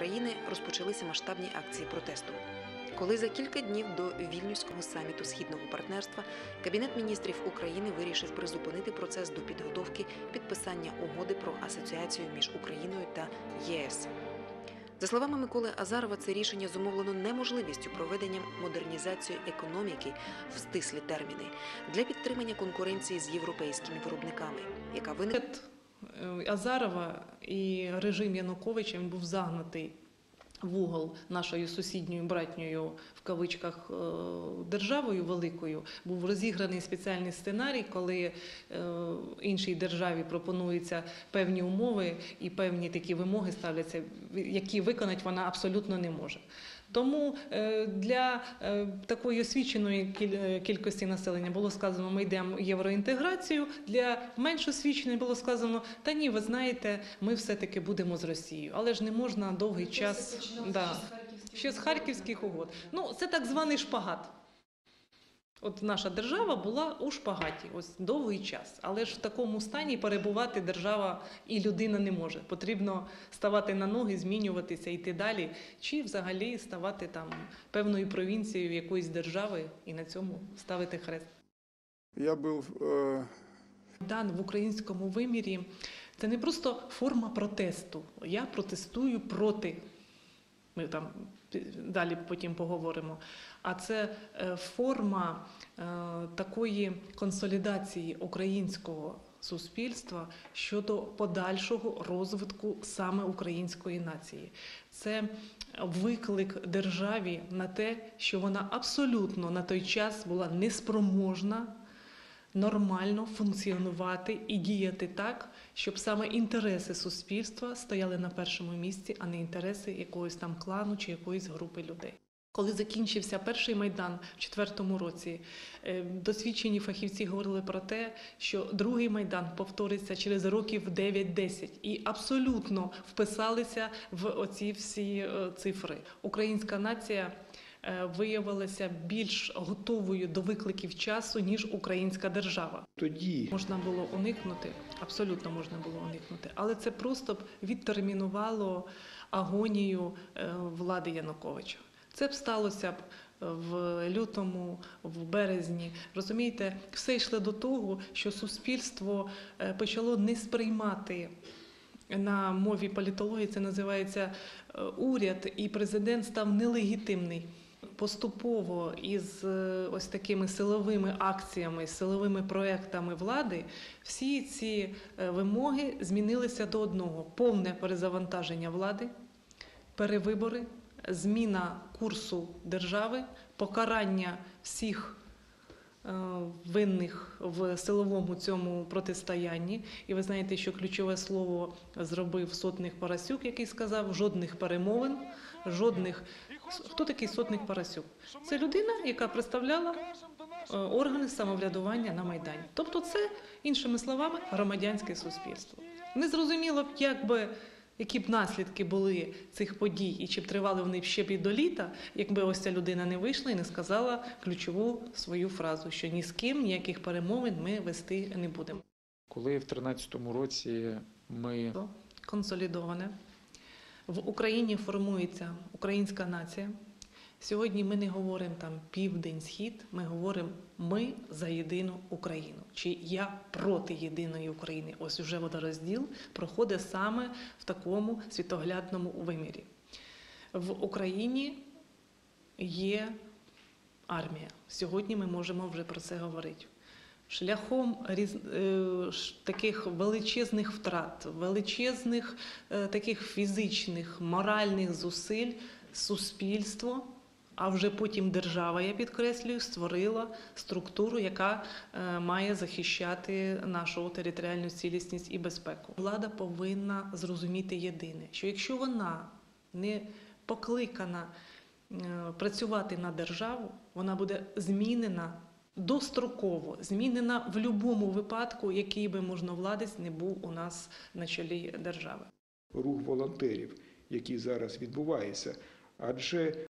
країни розпочалися масштабні акції протесту. Коли за кілька днів до вільнюського саміту східного партнерства Кабінет міністрів України вирішив призупинити процес до підготовки підписання угоди про асоціацію між Україною та ЄС. За словами Миколи Азарова, це рішення зумовлено неможливістю проведення модернізації економіки в стислі терміни для підтримання конкуренції з європейськими виробниками, яка виникла Азарова і режим Януковича він був загнатий в угол нашою сусідньою братньою в кавичках е, державою великою. Був розіграний спеціальний сценарій, коли е, іншій державі пропонуються певні умови і певні такі вимоги ставляться, які виконати вона абсолютно не може. Тому е, для е, такої освіченої е, кількості населення було сказано, ми йдемо в євроінтеграцію. Для менш освіченої було сказано, та ні, ви знаєте, ми все-таки будемо з Росією. Але ж не можна довгий час да, ще з харківських угод. Ну, це так званий шпагат. От наша держава була у шпагаті ось довгий час, але ж в такому стані перебувати держава і людина не може. Потрібно ставати на ноги, змінюватися, йти далі, чи взагалі ставати там певною провінцією якоїсь держави і на цьому ставити хрест. Я был э, Дан в українському вимірі це не просто форма протесту. Я протестую проти. Ми там далі потім поговоримо. А це е, форма е, такої консолідації українського суспільства щодо подальшого розвитку саме української нації. Це виклик державі на те, що вона абсолютно на той час була неспроможна нормально функціонувати і діяти так, щоб саме інтереси суспільства стояли на першому місці, а не інтереси якогось там клану чи якоїсь групи людей. Коли закінчився перший майдан в четвертому році, е, досвідчені фахівці говорили про те, що другий майдан повториться через років 9-10 і абсолютно вписалися в оці всі е, цифри. Українська нація виявилася більш готовою до викликів часу ніж українська держава. тоді. Можна було уникнути, абсолютно можна було уникнути, але це просто б відтермінувало агонію е, влади Януковича. Це б сталося б в лютому, в березні. Розумієте, все йшло до того, що суспільство е, почало не сприймати. На мові політології це називається е, уряд, і президент став нелегітимний. Поступово із е, ось такими силовими акціями, силовими проектами влади, всі ці е, вимоги змінилися до одного: повне перезавантаження влади, перевибори, зміна курсу держави, покарання всіх е, винних в силовому цьому протистоянні. І ви знаєте, що ключове слово зробив сотник Парасюк, який сказав жодних перемовин, жодних. Хто такий сотник Парасюк? Це людина, яка представляла е, органи самоврядування на Майдані. Тобто, це, іншими словами, громадянське суспільство. Не зрозуміло б, як би. Які б наслідки були цих подій, і чи б тривали вони ще б і до літа, якби ось ця людина не вийшла і не сказала ключову свою фразу, що ні з ким ніяких перемовин ми вести не будемо. Коли в 2013 році ми Консолідоване в Україні формується українська нація. Сьогодні ми не говоримо там південь, схід. Ми говоримо ми за єдину Україну. Чи я проти єдиної України? Ось уже водорозділ проходить саме в такому світоглядному вимірі. В Україні є армія. Сьогодні ми можемо вже про це говорити. Шляхом різ... е, таких величезних втрат, величезних е, таких фізичних, моральних зусиль суспільство, а вже потім держава, я підкреслюю, створила структуру, яка е, має захищати нашу територіальну цілісність і безпеку. Влада повинна зрозуміти єдине, що якщо вона не покликана працювати на державу, вона буде змінена достроково, змінена в будь-якому випадку, який би можновладець не був у нас на чолі держави. рух волонтерів, який зараз відбувається. Адже